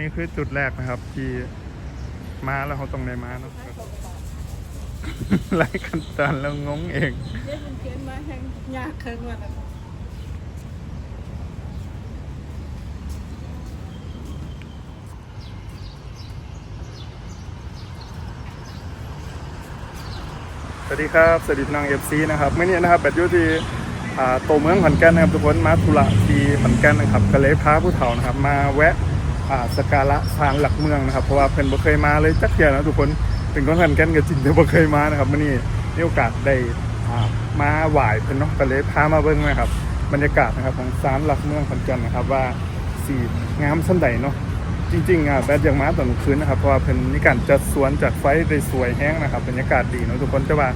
นี้คือจุดแรกนะครับ ที่มาแล้วเขาตรงในมาเนาะไล่ขั้นตอนแล้วงงเองเด็กมันเขียนมาแห่งยากเคิงว่าน่ะสวัสดีครับ สวัสดีพี่น้องเอฟซีนะครับเมื่อนี้นะครับแบบอยู่ที่อ่าตัวเมืองขอนแก่นนะครับทุกคนมาธุระที่ขอนแก่นนะครับก็เลยพาผู้เฒ่านะครับ มาแวะอ่า สการะศาลหลักเมืองนะครับ เพราะว่าเพิ่นบ่เคยมาเลยจักเที่ยนะทุกคนเป็นคนขอนแก่นก็จริงแต่บ่เคยมานะครับมื่อนี้มีโอกาสได้อ่ามาไหว้เพิ่นเนาะก็เลยพามาเบิ่งนะครับ บรรยากาศนะครับของศาลหลักเมืองขอนแก่นนะครับว่าสีงามสันใดเนาะจริงๆอะแบดยังมาตอนกลางคืนนะครับเพราะว่าเป็นมีการจัดสวนจัดไฟได้สวยแห้งนะครับบรรยากาศดีเนอะทุกคนแต่ว่า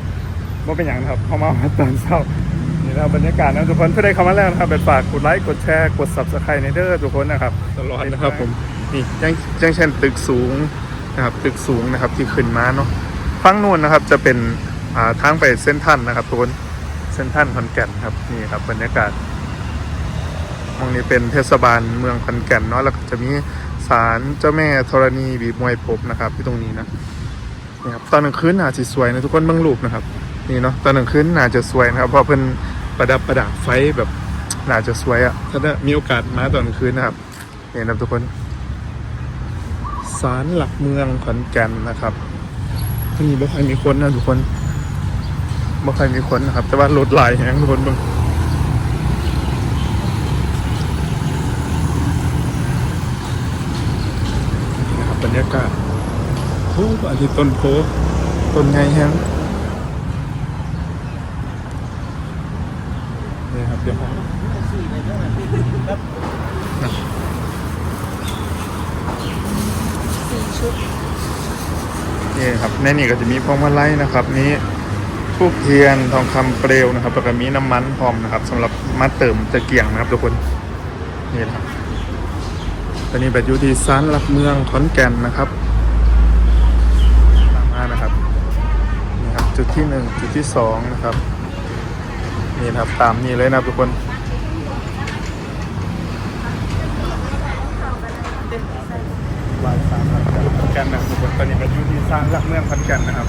ว่าเป็นอย่างนะครับพอมาตอนเช้า นี่นะครับบรรยากาศนะทุกคนเพื่อได้เข้ามาแล้วนะครับเป็นฝากกดไลค์กดแชร์กด subscribe ในเด้อทุกคนนะครับตลอดนะครับผมนี่ยังยังเช่นตึกสูงนะครับตึกสูงนะครับที่ขึ้นมาเนาะฝั่งนู้นนะครับจะเป็นอ่าทางไปเส้นทันนะครับทุกคนเส้นทันขอนแก่นครับนี่ครับบรรยากาศตรงนี้เป็นเทศบาลเมืองขอนแก่นเนาะแล้วก็จะมีศาลเจ้าแม่ธรณีบีบมวยผมนะครับที่ตรงนี้นะนี่ครับตอนกลางคืนน่าจะสวยนะทุกคนเบิ่งรูปนะครับนี่เนาะตอนกลางคืนน่าจะสวยนะครับเพราะเพิ่น ประดับประดับไฟแบบน่าจะสวยอะ่ะ ถ้าได้มีโอกาสมาตอนคืนนะครับนี่นะทุกคนศาลหลักเมืองขอนแก่นนะครับที่นี่บ่ค่อยมีคนนะทุกคนบ่ค่อยมีคนนะครับ แต่ว่ารถหลายแฮงทุกคนบงนะครับบรรยากาศโอ้อันนี้ต้นโพต้นไงแฮงนี่ ครับเดี๋ยวผมนี่ครับในนี่ก็จะมีพวงมาลัยนะครับนี้ทูบเทียนทองคำเปลวนะครับแล้วก็มีน้ำมันพร้อมนะครับสำหรับมาเติมตะเกียงนะครับทุกคนนี่นะครับตอนนี้แบบอยู่ที่ซานหลักเมืองขอนแก่นนะครับตามมานะครับนี่ครับจุดที่หนึ่งจุดที่สองนะครับ นี่นะครับตามนี้เลยนะครับทุกคน วายสามหลักเมืองขอนแก่นนะครับทุกคนตอนนี้เป็นยุที่สร้างหลักเมืองพันแก่นนะครับ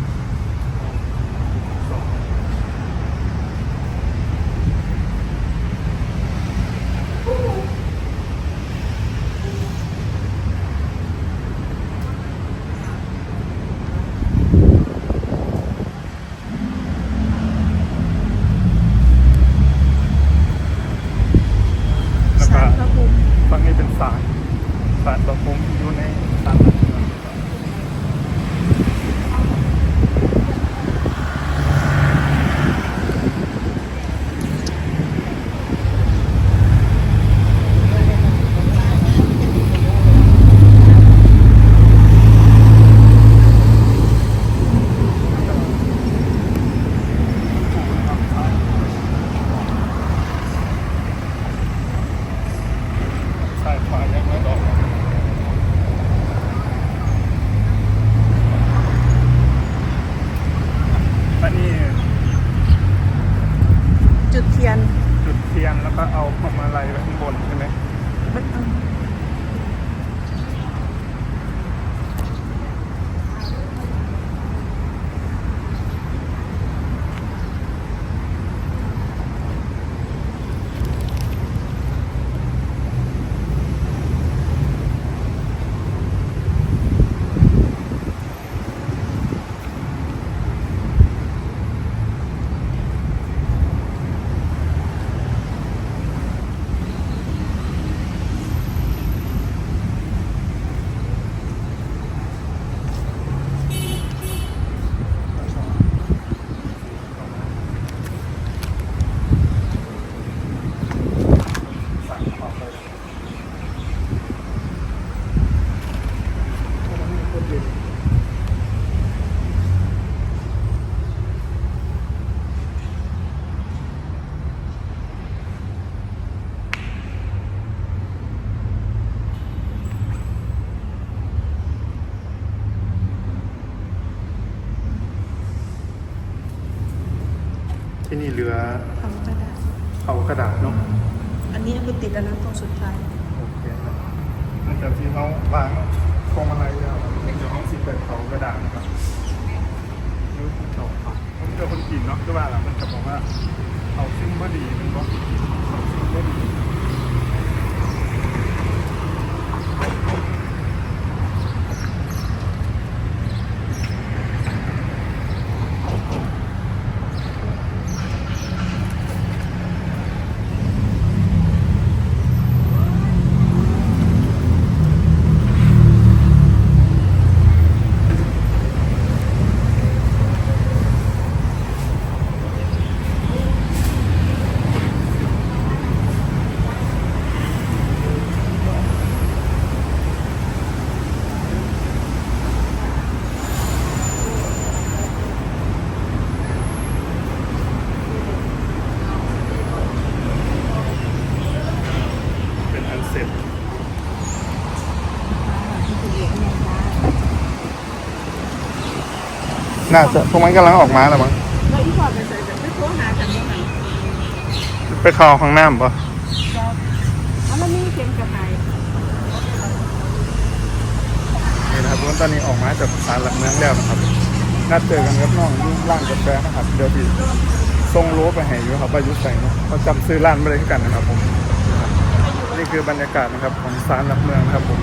ที่นี่เหลือทำก็ได้เอากระดาษเนาะอันนี้คือติดแล้วนะตรงสุดท้ายโอเคครับหลังจากที่เขาวางพวงมาลัยแล้วเดี๋ยวเขาสิเป็นเขากระดาษนะครับนี่คือเขาครับผมเจอคนกินเนาะก็ว่าล่ะมันจะบอกว่าเอาซิ่งบอดีมันบอกเอาซิ่งบอดี น่าจะพวกมันกำลังออกมาแล้วมั้งแล้วอีพอไปใส่แต่ไม่โทรหากันยังไงไปเข้าห้องน้ำปะแล้วมันมีเข็มกระหายนี่นะครับทุกคนตอนนี้ออกมาจากศาลหลักเมืองแล้วนะครับนัดเจอกันกับน้องยุ่งร้านกาแฟนะครับเดี๋ยวพี่ส่งโลไปให้อยู่ครับว่ายุ่ใส่เนาะเขาจำซื้อร้านไม่ได้กันนะครับผมนี่คือบรรยากาศนะครับของศาลหลักเมืองครับผม